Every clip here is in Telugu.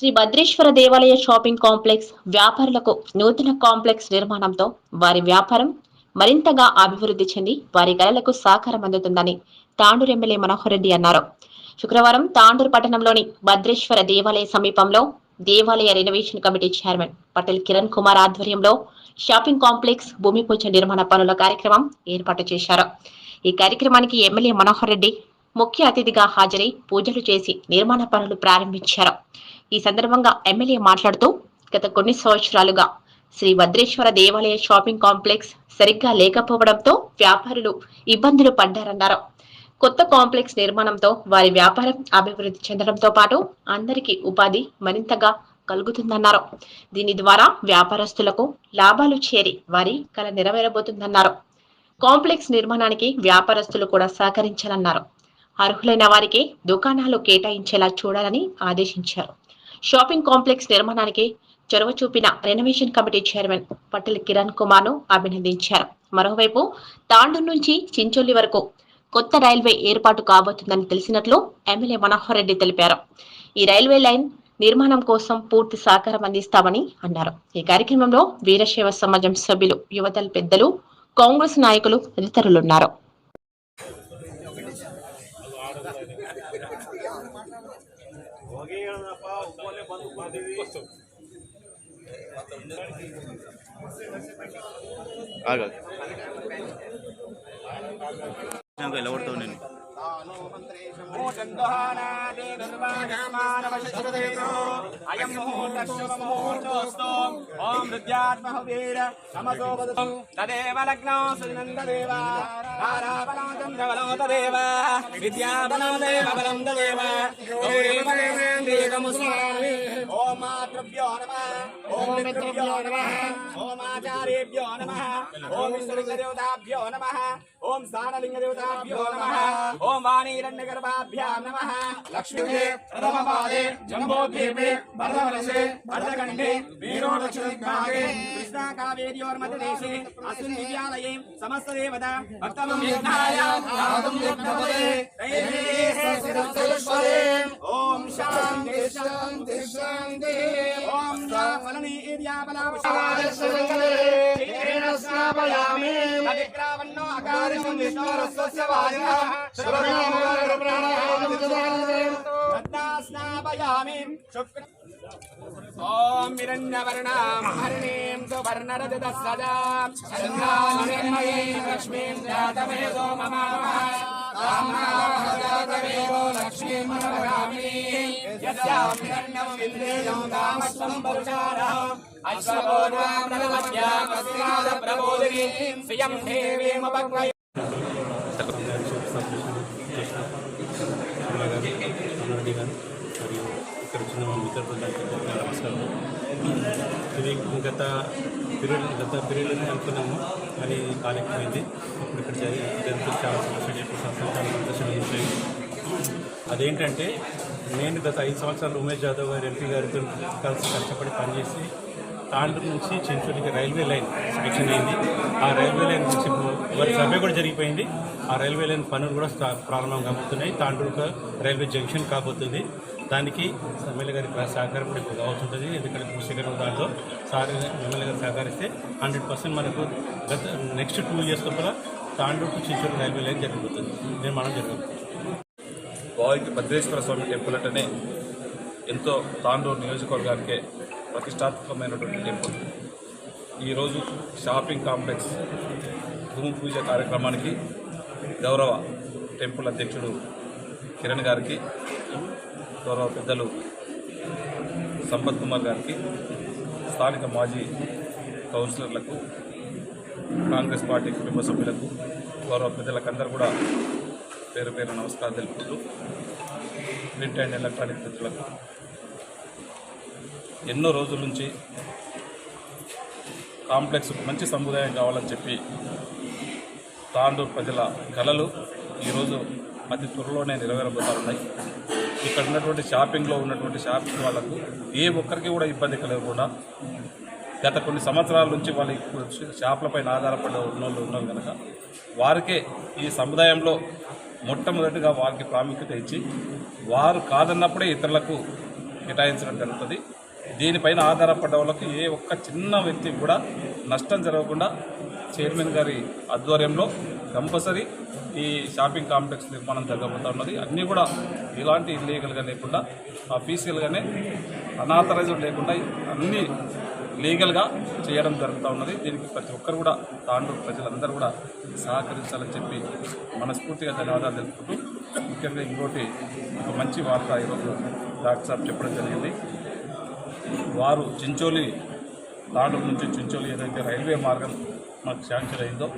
శ్రీ భద్రేశ్వర దేవాలయ షాపింగ్ కాంప్లెక్స్ వ్యాపారులకు నూతన కాంప్లెక్స్ నిర్మాణంతో వారి వ్యాపారం మరింతగా అభివృద్ధి చెంది వారి కళలకు సహకారం అందుతుందని తాండూరు ఎమ్మెల్యే మనోహర్ రెడ్డి అన్నారు. శుక్రవారం తాండూరు పట్టణంలోని భద్రేశ్వర దేవాలయ సమీపంలో దేవాలయ renovation committee chairman Patel Kiran Kumar ఆధ్వర్యంలో షాపింగ్ కాంప్లెక్స్ భూమి పూజ నిర్మాణ పనుల కార్యక్రమం ఏర్పాటు చేశారు. ఈ కార్యక్రమానికి ఎమ్మెల్యే మనోహర్ రెడ్డి ముఖ్య అతిథిగా హాజరై పూజలు చేసి నిర్మాణ పనులు ప్రారంభించారు. ఈ సందర్భంగా ఎమ్మెల్యే మాట్లాడుతూ గత కొన్ని సంవత్సరాలుగా శ్రీ భద్రేశ్వర దేవాలయ షాపింగ్ కాంప్లెక్స్ సరిగ్గా లేకపోవడంతో వ్యాపారులు ఇబ్బందులు పడ్డారన్నారు. కొత్త కాంప్లెక్స్ నిర్మాణంతో వారి వ్యాపారం అభివృద్ధి చెందడంతో పాటు అందరికీ ఉపాధి మరింతగా కలుగుతుందన్నారు. దీని ద్వారా వ్యాపారస్తులకు లాభాలు చేరి వారి కల నెరవేరబోతుందన్నారు. కాంప్లెక్స్ నిర్మాణానికి వ్యాపారస్తులు కూడా సహకరించాలన్నారు. అర్హులైన వారికి దుకాణాలు కేటాయించేలా చూడాలని ఆదేశించారు. షాపింగ్ కాంప్లెక్స్ నిర్మాణానికి చొరవ చూపిన renovation committee chairman Patel Kiran కుమార్ను అభినందించారు. మరోవైపు తాండూరు నుంచి చించోలి వరకు కొత్త రైల్వే ఏర్పాటు కాబోతుందని తెలిసినట్లు ఎమ్మెల్యే మనోహర్ రెడ్డి తెలిపారు. ఈ రైల్వే లైన్ నిర్మాణం కోసం పూర్తి సహకారం అందిస్తామని అన్నారు. ఈ కార్యక్రమంలో వీరశైవ సమాజం సభ్యులు యువతల పెద్దలు కాంగ్రెస్ నాయకులు తదితరులున్నారు. ఎలా కొడతావు నేను? అయం ముహూర్తశుభముహూర్తోస్తు ఓం హృద్యాత్మహవీర నమసో తదేవ లగ్నో సునందదేవ తారాబలం చంద్రబలం తదేవ విద్యాబలం దేవ బలం తదేవ ఓం మాతృభ్యో ओम मित्रेभ्यो नमः। ओम आचार्येभ्यो नमः। ओम विश्वलिंगदेवताभ्यो नमः। ओम स्थानलिंगदेवताभ्यो नमः। ओम वाणीरण्यगर्भाभ्यां नमः। लक्ष्मीदे प्रथमपादे, जम्बोद्वीपे भरतवलसे भरतखण्डे वीरोदक्षिणमागे कृष्णाकावेर्योर्मध्यदेशे अस्मिन् दिव्यालये समस्तदेवता, भक्तमं विघ्नाय धातुं विघ्नपदे ॐ शान्ति शान्ति, शान्तिः। శాంతి ఓం ఫలని అవిగ్రావన్నో అకారిషం విష్ణోరస్వస్య వాయుః స్నాపయామి శుక్ర ఓం హిరణ్యవర్ణాం హరిణీం సువర్ణరజత సదా చంద్రానిర్మయీం ఇక్కడ వచ్చిన మా నమస్కారం. ఇది గత పీరియడ్ గత పీరియడ్లోనే అనుకున్నాము కానీ కాలేకపోయింది ఇప్పుడు ఇక్కడ జరిగి చాలా సంతోషం చెప్పి సంతోషాలు చాలా అదేంటంటే నేను గత ఐదు సంవత్సరాలు ఉమేష్ జాదవ్ గారు ఎంపీ గారితో కలిసి కష్టపడి పనిచేసి తాండూరు నుంచి చెంచోలికి రైల్వే లైన్ సెక్షన్ అయింది. ఆ రైల్వే లైన్ నుంచి వారి సర్వే కూడా జరిగిపోయింది. ఆ రైల్వే లైన్ పనులు కూడా ప్రారంభం కాబోతున్నాయి. తాండూరు రైల్వే జంక్షన్ కాబోతుంది. దానికి ఎమ్మెల్యే గారి సహకారం కూడా ఎక్కువ అవుతుంటుంది ఎందుకంటే పూర్తిగా దాంట్లో సార్ ఎమ్మెల్యే గారు సహకరిస్తే హండ్రెడ్ పర్సెంట్ మనకు గత నెక్స్ట్ టూ ఇయర్స్ లోపల తాండూరు టు రైల్వే లైన్ జరగబోతుంది. నిర్మాణం జరగబోతుంది. బావికి భద్రేశ్వర స్వామి టెంపుల్ అంటేనే ఎంతో తాండూరు నియోజకవర్గానికే ప్రతిష్టాత్మకమైనటువంటి టెంపుల్. ఈరోజు షాపింగ్ కాంప్లెక్స్ భూమి పూజ కార్యక్రమానికి గౌరవ టెంపుల్ అధ్యక్షుడు కిరణ్ గారికి గౌరవ పెద్దలు సంపత్ కుమార్ గారికి స్థానిక మాజీ కౌన్సిలర్లకు కాంగ్రెస్ పార్టీ కుటుంబ సభ్యులకు గౌరవ పెద్దలకందరూ కూడా పేరు పేరు నమస్కారం తెలుపుతూ ప్రింట్ అండ్ ఎలక్ట్రానిక్ మిత్రులకు ఎన్నో రోజుల నుంచి కాంప్లెక్స్ మంచి సముదాయం కావాలని చెప్పి తాండూరు ప్రజల కళలు ఈరోజు అతి త్వరలోనే నెరవేరబోతున్నాయి ఇక్కడ ఉన్నటువంటి షాపింగ్లో ఉన్నటువంటి షాపింగ్ వాళ్ళకు ఏ ఒక్కరికి కూడా ఇబ్బంది కలగకుండా గత కొన్ని సంవత్సరాల నుంచి వాళ్ళు షాపులపైన ఆధారపడి ఉన్న వాళ్ళు ఉన్నారు కనుక వారికే ఈ సముదాయంలో మొట్టమొదటిగా వారికి ప్రాముఖ్యత ఇచ్చి వారు కాదన్నప్పుడే ఇతరులకు కేటాయించడం జరుగుతుంది. దీనిపైన ఆధారపడ్డ వాళ్ళకి ఏ ఒక్క చిన్న వ్యక్తికి కూడా నష్టం జరగకుండా చైర్మన్ గారి ఆధ్వర్యంలో కంపల్సరీ ఈ షాపింగ్ కాంప్లెక్స్ నిర్మాణం జరగబోతా ఉన్నది. అన్నీ కూడా ఎలాంటి ఇల్లీగల్గా లేకుండా అఫీషియల్గానే అనాథరైజ్డ్ లేకుండా అన్నీ లీగల్గా చేయడం జరుగుతూ ఉన్నది. దీనికి ప్రతి ఒక్కరు కూడా తాండూరు ప్రజలందరూ కూడా సహకరించాలని చెప్పి మనస్ఫూర్తిగా ధన్యవాదాలు తెలుపుకుంటూ ముఖ్యంగా ఇంకోటి ఒక మంచి వార్త ఈరోజు డాక్టర్ సాబ్ చెప్పడం జరిగింది. వారు చించోలి తాండూరు నుంచి చించోలి ఏదైతే రైల్వే మార్గం మాకు శాంక్షన్ అయిందో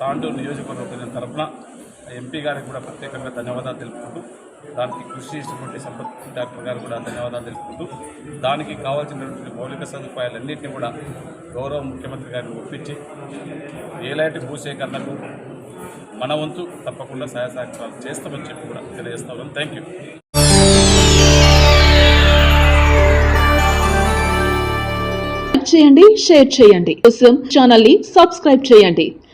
తాండూరు నియోజకవర్గ తరఫున ఎంపీ గారికి కూడా ప్రత్యేకంగా ధన్యవాదాలు తెలుపుకుంటూ దానికి కృషి చేసినటువంటి సంపత్ డాక్టర్ గారు కూడా ధన్యవాదాలు తెలుపుకుంటూ దానికి కావాల్సినటువంటి మౌలిక సదుపాయాలన్నింటినీ కూడా గౌరవ ముఖ్యమంత్రి గారిని ఒప్పించి ఏలాంటి భూసేకరణకు మన వంతు తప్పకుండా సహాయ సహకారాలు చేస్తామని చెప్పి కూడా తెలియజేస్తాం థ్యాంక్ యూ చేయండి షేర్ చేయండి. కోసం ఛానల్ని సబ్స్క్రైబ్ చేయండి.